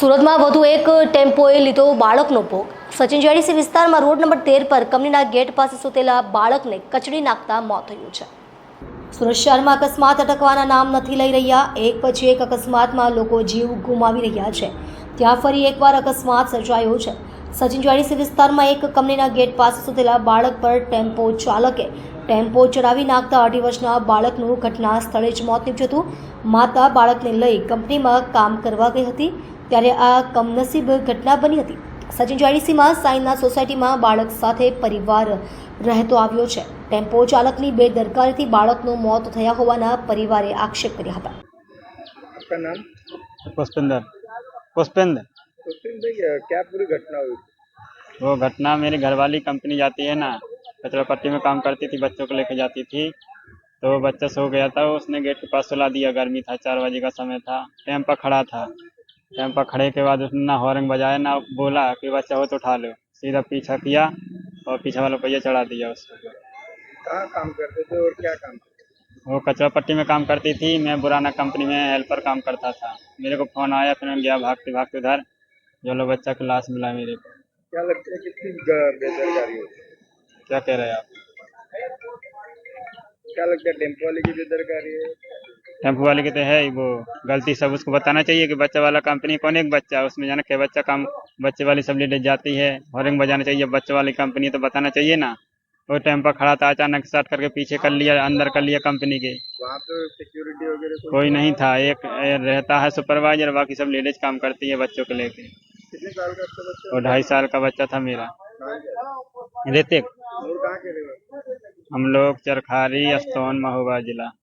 સુરતમાં વધુ એક ટેમ્પોએ લીધો બાળકનો ભોગ. સચિન જેડીસી વિસ્તારમાં રોડ નંબર તેર પર કંપનીના ગેટ પાસે સૂતેલા બાળકને કચડી નાખતા મોત થયું છે. સુરત શહેરમાં અકસ્માત અટકવાના નામ નથી લઈ રહ્યા. એક પછી એક અકસ્માતમાં લોકો જીવ ગુમાવી રહ્યા છે. ત્યાં ફરી એકવાર અકસ્માત સર્જાયો છે. સચિન ચોરીસી વિસ્તારમાં એક કંપનીના ગેટ પાસે સુતેલા બાળક પર ટેમ્પો ચાલકે ટેમ્પો ચડાવી નાખતા અઢી વર્ષના બાળકનું ઘટના સ્થળે જ મોત નીપજ્યું હતું. માતા બાળકને લઈ કંપનીમાં કામ કરવા ગઈ હતી ત્યારે આ કમનસીબ ઘટના બની હતી. સચિન ચોરીસીમાં સાંઈના સોસાયટીમાં બાળક સાથે પરિવાર રહેતો આવ્યો છે. ટેમ્પો ચાલકની બે દરકારથી બાળકનું મોત થયા હોવાના પરિવારે આક્ષેપ કર્યા હતા. પુષ્પેન્દર. પુષ્પેન્દર. क्या पूरी घटना हुई? वो घटना मेरी घरवाली कंपनी जाती है ना कचरा पट्टी में काम करती थी बच्चों को लेके जाती थी। तो वो बच्चा सो गया था उसने गेट के पास सुला दिया गर्मी था चार बजे का समय था टाइम पर खड़ा था। टाइम पर खड़े के बाद उसने ना हॉर्न बजाया ना बोला कि बच्चा हो तो उठा लो। सीधा पीछा किया और पीछे वाला पहिया चढ़ा दिया उसको। कहाँ काम करते थे और क्या काम वो कचरा पट्टी में काम करती थी मैं बुराना कंपनी में हेल्पर काम करता था। मेरे को फ़ोन आया फिर मैं गया भागते भागते उधर। जो लो बच्चा की लाश मिला मेरे को। क्या लगता है कितनी बेदरकारी होती है? क्या कह रहे हैं आप? क्या लगता है टेंपो वाले की बेदरकारी है? टेंपो वाले की तो है ही वो गलती सब उसको बताना चाहिए कि बच्चा वाला कंपनी कौन एक बच्चा उसमें जाना क्या बच्चा काम बच्चे वाली सब लेडीज़ जाती है हॉर्न बजाना चाहिए बच्चे वाली कंपनी तो बताना चाहिए ना। वो टाइम पर खड़ा था अचानक स्टार्ट करके पीछे कर लिया अंदर कर लिया कंपनी के। वहाँ पे सिक्योरिटी वगैरह कोई नहीं था एक रहता है सुपरवाइजर बाकी सब लेडीज़ काम करती है बच्चों को लेके। कितने साल का आपका बच्चा? और ढाई साल का बच्चा था मेरा। ऋतिक हम लोग चरखारी अस्तौन महोबा जिला।